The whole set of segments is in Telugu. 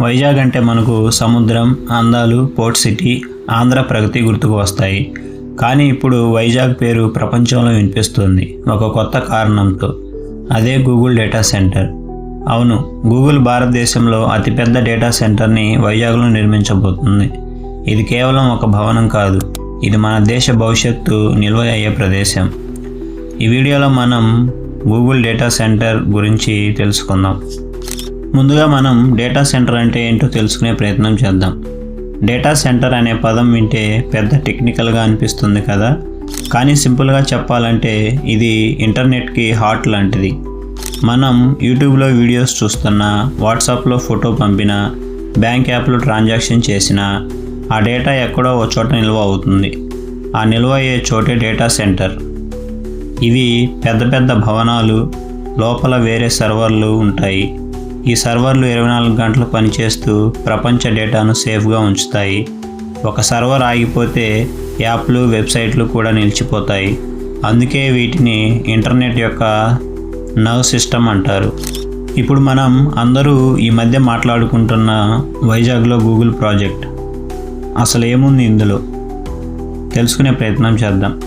వైజాగ్ అంటే మనకు సముద్రం అందాలు పోర్ట్ సిటీ ఆంధ్ర ప్రగతి గుర్తుకు వస్తాయి. కానీ ఇప్పుడు వైజాగ్ పేరు ప్రపంచంలో వినిపిస్తుంది ఒక కొత్త కారణంతో. అదే గూగుల్ డేటా సెంటర్. అవును గూగుల్ భారతదేశంలో అతిపెద్ద డేటా సెంటర్ని వైజాగ్లో నిర్మించబోతుంది. ఇది కేవలం ఒక భవనం కాదు ఇది మన దేశ భవిష్యత్తు నిల్వ అయ్యే ప్రదేశం. ఈ వీడియోలో మనం గూగుల్ డేటా సెంటర్ గురించి తెలుసుకుందాం. ముందుగా మనం డేటా సెంటర్ అంటే ఏంటో తెలుసుకునే ప్రయత్నం చేద్దాం. డేటా సెంటర్ అనే పదం వింటే పెద్ద టెక్నికల్గా అనిపిస్తుంది కదా. కానీ సింపుల్గా చెప్పాలంటే ఇది ఇంటర్నెట్కి హార్ట్ లాంటిది. మనం యూట్యూబ్లో వీడియోస్ చూస్తున్నా వాట్సాప్లో ఫోటో పంపినా బ్యాంక్ యాప్లో ట్రాన్సాక్షన్ చేసినా ఆ డేటా ఎక్కడో ఒక చోట నిల్వ అవుతుంది. ఆ నిల్వ అయ్యే చోటే డేటా సెంటర్. ఇవి పెద్ద పెద్ద భవనాలు లోపల వేరే సర్వర్లు ఉంటాయి. ఈ సర్వర్లు ఇరవై నాలుగు గంటలు పనిచేస్తూ ప్రపంచ డేటాను సేఫ్గా ఉంచుతాయి. ఒక సర్వర్ ఆగిపోతే యాప్లు వెబ్సైట్లు కూడా నిలిచిపోతాయి. అందుకే వీటిని ఇంటర్నెట్ యొక్క నర్వ్ సిస్టమ్ అంటారు. ఇప్పుడు మనం అందరూ ఈ మధ్య మాట్లాడుకుంటున్న వైజాగ్లో గూగుల్ ప్రాజెక్ట్. అసలు ఏముంది ఇందులో? తెలుసుకునే ప్రయత్నం చేద్దాం.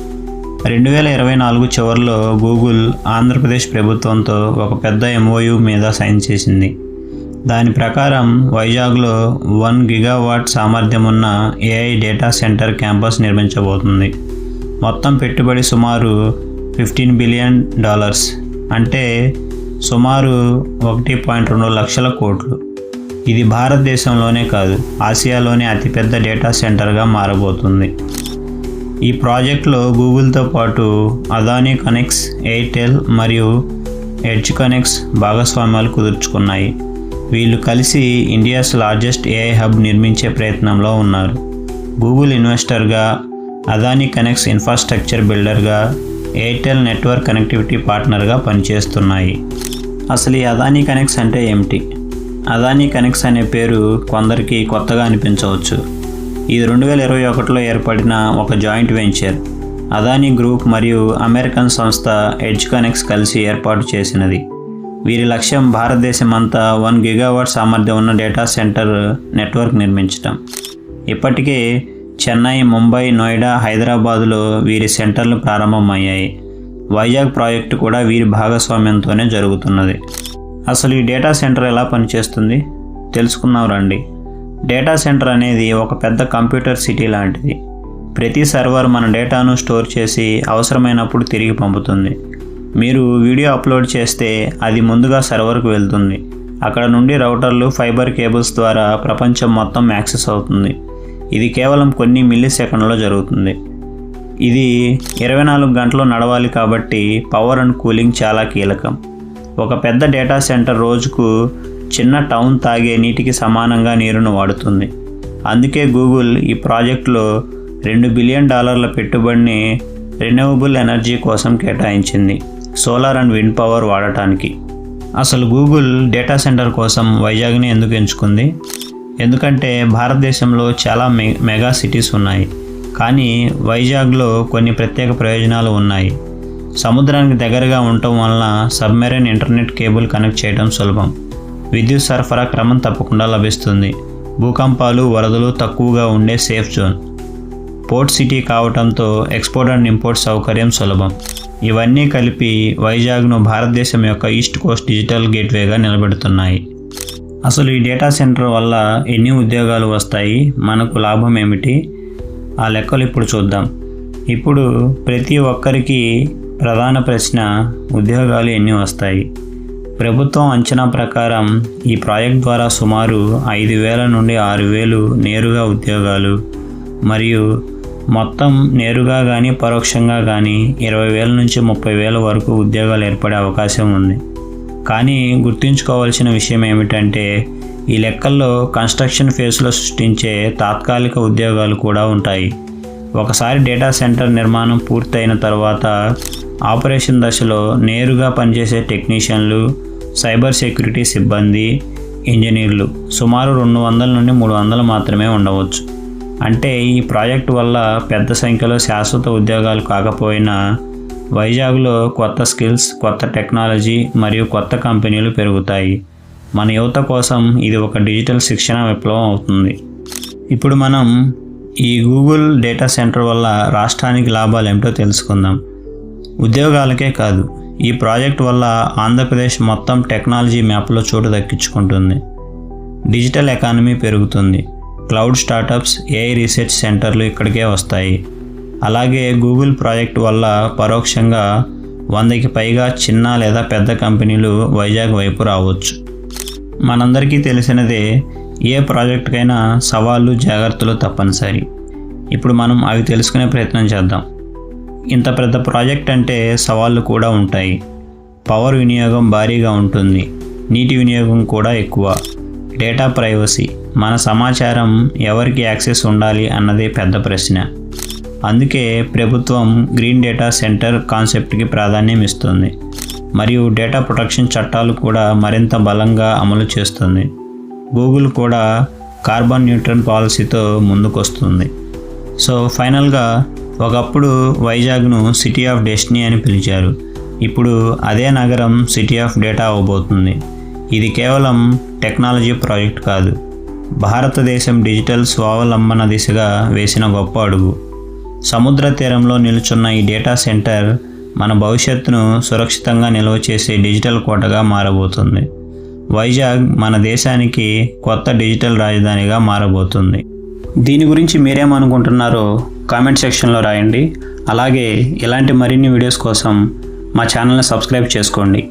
రెండు వేల ఇరవై నాలుగు చివరిలో గూగుల్ ఆంధ్రప్రదేశ్ ప్రభుత్వంతో ఒక పెద్ద ఎంఓయు మీద సైన్ చేసింది. దాని ప్రకారం వైజాగ్లో వన్ గిగావాట్ సామర్థ్యం ఉన్న ఏఐ డేటా సెంటర్ క్యాంపస్ నిర్మించబోతుంది. మొత్తం పెట్టుబడి సుమారు ఫిఫ్టీన్ బిలియన్ డాలర్స్ అంటే సుమారు ఒకటి పాయింట్ రెండు లక్షల కోట్లు. ఇది భారతదేశంలోనే కాదు ఆసియాలోనే అతిపెద్ద డేటా సెంటర్గా మారబోతుంది. ఈ ప్రాజెక్ట్లో గూగుల్తో పాటు అదానీ కనెక్ట్స్ ఎయిర్టెల్ మరియు ఎడ్జ్ కనెక్ట్స్ భాగస్వామ్యాలు కుదుర్చుకున్నాయి. వీళ్ళు కలిసి ఇండియాస్ లార్జెస్ట్ ఏఐ హబ్ నిర్మించే ప్రయత్నంలో ఉన్నారు. గూగుల్ ఇన్వెస్టర్గా అదానీ కనెక్ట్స్ ఇన్ఫ్రాస్ట్రక్చర్ బిల్డర్గా ఎయిర్టెల్ నెట్వర్క్ కనెక్టివిటీ పార్ట్నర్గా పనిచేస్తున్నాయి. అసలు ఈ అదానీ కనెక్ట్స్ అంటే ఏమిటి? అదానీ కనెక్ట్స్ అనే పేరు కొందరికి కొత్తగా అనిపించవచ్చు. ఇది రెండు వేల ఇరవై ఒకటిలో ఏర్పడిన ఒక జాయింట్ వెంచర్. అదానీ గ్రూప్ మరియు అమెరికన్ సంస్థ ఎడ్జ్ కనెక్ట్స్ కలిసి ఏర్పాటు చేసినది. వీరి లక్ష్యం భారతదేశం అంతా వన్ గిగావాట్ సామర్థ్యం ఉన్న డేటా సెంటర్ నెట్వర్క్ నిర్మించటం. ఇప్పటికే చెన్నై ముంబై నోయిడా హైదరాబాదులో వీరి సెంటర్లు ప్రారంభమయ్యాయి. వైజాగ్ ప్రాజెక్టు కూడా వీరి భాగస్వామ్యంతోనే జరుగుతున్నది. అసలు ఈ డేటా సెంటర్ ఎలా పనిచేస్తుంది? తెలుసుకున్నాం రండి. డేటా సెంటర్ అనేది ఒక పెద్ద కంప్యూటర్ సిటీ లాంటిది. ప్రతి సర్వర్ మన డేటాను స్టోర్ చేసి అవసరమైనప్పుడు తిరిగి పంపుతుంది. మీరు వీడియో అప్లోడ్ చేస్తే అది ముందుగా సర్వర్కు వెళ్తుంది. అక్కడ నుండి రౌటర్లు ఫైబర్ కేబుల్స్ ద్వారా ప్రపంచం మొత్తం యాక్సెస్ అవుతుంది. ఇది కేవలం కొన్ని మిల్లీ సెకండ్లో జరుగుతుంది. ఇది ఇరవై నాలుగు గంటలు నడవాలి కాబట్టి పవర్ అండ్ కూలింగ్ చాలా కీలకం. ఒక పెద్ద డేటా సెంటర్ రోజుకు చిన్న టౌన్ తాగే నీటికి సమానంగా నీరును వాడుతుంది. అందుకే గూగుల్ ఈ ప్రాజెక్టులో రెండు బిలియన్ డాలర్ల పెట్టుబడిని రెన్యూవబుల్ ఎనర్జీ కోసం కేటాయించింది సోలార్ అండ్ విండ్ పవర్ వాడటానికి. అసలు గూగుల్ డేటా సెంటర్ కోసం వైజాగ్ని ఎందుకు ఎంచుకుంది? ఎందుకంటే భారతదేశంలో చాలా మె మెగా సిటీస్ ఉన్నాయి. కానీ వైజాగ్లో కొన్ని ప్రత్యేక ప్రయోజనాలు ఉన్నాయి. సముద్రానికి దగ్గరగా ఉండటం వలన సబ్మెరైన్ ఇంటర్నెట్ కేబుల్ కనెక్ట్ చేయడం సులభం. విద్యుత్ సరఫరా క్రమం తప్పకుండా లభిస్తుంది. భూకంపాలు వరదలు తక్కువగా ఉండే సేఫ్ జోన్. పోర్ట్ సిటీ కావడంతో ఎక్స్పోర్ట్ అండ్ ఇంపోర్ట్ సౌకర్యం సులభం. ఇవన్నీ కలిపి వైజాగ్ను భారతదేశం యొక్క ఈస్ట్ కోస్ట్ డిజిటల్ గేట్వేగా నిలబెడుతున్నాయి. అసలు ఈ డేటా సెంటర్ వల్ల ఎన్ని ఉద్యోగాలు వస్తాయి? మనకు లాభం ఏమిటి? ఆ లెక్కలు ఇప్పుడు చూద్దాం. ఇప్పుడు ప్రతి ఒక్కరికి ప్రధాన ప్రశ్న ఉద్యోగాలు ఎన్ని వస్తాయి? ప్రభుత్వం అంచనా ప్రకారం ఈ ప్రాజెక్ట్ ద్వారా సుమారు ఐదు వేల నుండి ఆరు వేలు నేరుగా ఉద్యోగాలు మరియు మొత్తం నేరుగా కానీ పరోక్షంగా కానీ ఇరవై వేల నుంచి ముప్పై వేల వరకు ఉద్యోగాలు ఏర్పడే అవకాశం ఉంది. కానీ గుర్తుంచుకోవాల్సిన విషయం ఏమిటంటే ఈ లెక్కల్లో కన్స్ట్రక్షన్ ఫేజ్లో సృష్టించే తాత్కాలిక ఉద్యోగాలు కూడా ఉంటాయి. ఒకసారి డేటా సెంటర్ నిర్మాణం పూర్తయిన తర్వాత ఆపరేషన్ దశలో నేరుగా పనిచేసే టెక్నీషియన్లు సైబర్ సెక్యూరిటీ సిబ్బంది ఇంజనీర్లు సుమారు రెండు వందల నుండి మూడు వందలు మాత్రమే ఉండవచ్చు. అంటే ఈ ప్రాజెక్టు వల్ల పెద్ద సంఖ్యలో శాశ్వత ఉద్యోగాలు కాకపోయినా వైజాగ్లో కొత్త స్కిల్స్ కొత్త టెక్నాలజీ మరియు కొత్త కంపెనీలు పెరుగుతాయి. మన యువత కోసం ఇది ఒక డిజిటల్ శిక్షణ విప్లవం అవుతుంది. ఇప్పుడు మనం ఈ గూగుల్ డేటా సెంటర్ వల్ల రాష్ట్రానికి లాభాలు ఏమిటో తెలుసుకుందాం. ఉద్యోగాలకే కాదు ఈ ప్రాజెక్ట్ వల్ల ఆంధ్రప్రదేశ్ మొత్తం టెక్నాలజీ మ్యాప్లో చోటు దక్కించుకుంటుంది. డిజిటల్ ఎకానమీ పెరుగుతుంది. క్లౌడ్ స్టార్టప్స్ ఏఐ రీసెర్చ్ సెంటర్లు ఇక్కడికే వస్తాయి. అలాగే గూగుల్ ప్రాజెక్ట్ వల్ల పరోక్షంగా వందకి పైగా చిన్న లేదా పెద్ద కంపెనీలు వైజాగ్ వైపు రావచ్చు. మనందరికీ తెలిసినదే ఏ ప్రాజెక్టుకైనా సవాళ్ళు జాగ్రత్తలు తప్పనిసరి. ఇప్పుడు మనం అవి తెలుసుకునే ప్రయత్నం చేద్దాం. ఇంత పెద్ద ప్రాజెక్ట్ అంటే సవాళ్ళు కూడా ఉంటాయి. పవర్ వినియోగం భారీగా ఉంటుంది. నీటి వినియోగం కూడా ఎక్కువ. Data privacy. మన సమాచారం ఎవరికి యాక్సెస్ ఉండాలి అన్నదే పెద్ద ప్రశ్న. అందుకే ప్రభుత్వం గ్రీన్ డేటా సెంటర్ కాన్సెప్ట్కి ప్రాధాన్యం ఇస్తుంది. మరియు డేటా ప్రొటెక్షన్ చట్టాలు కూడా మరింత బలంగా అమలు చేస్తుంది. గూగుల్ కూడా కార్బన్ న్యూట్రల్ పాలసీతో ముందుకొస్తుంది. సో ఫైనల్గా ఒకప్పుడు వైజాగ్ను సిటీ ఆఫ్ డెస్టినీ అని పిలిచారు. ఇప్పుడు అదే నగరం సిటీ ఆఫ్ డేటా అవబోతుంది. ఇది కేవలం టెక్నాలజీ ప్రాజెక్ట్ కాదు. భారతదేశం డిజిటల్ స్వావలంబన దిశగా వేసిన గొప్ప అడుగు. సముద్ర తీరంలో నిలుచున్న ఈ డేటా సెంటర్ మన భవిష్యత్తును సురక్షితంగా నిల్వ చేసే డిజిటల్ కోటగా మారబోతుంది. వైజాగ్ మన దేశానికి కొత్త డిజిటల్ రాజధానిగా మారబోతుంది. దీని గురించి మీరేమనుకుంటున్నారో కామెంట్ సెక్షన్లో రాయండి. అలాగే ఇలాంటి మరిన్ని వీడియోస్ కోసం మా ఛానల్ని సబ్స్క్రైబ్ చేసుకోండి.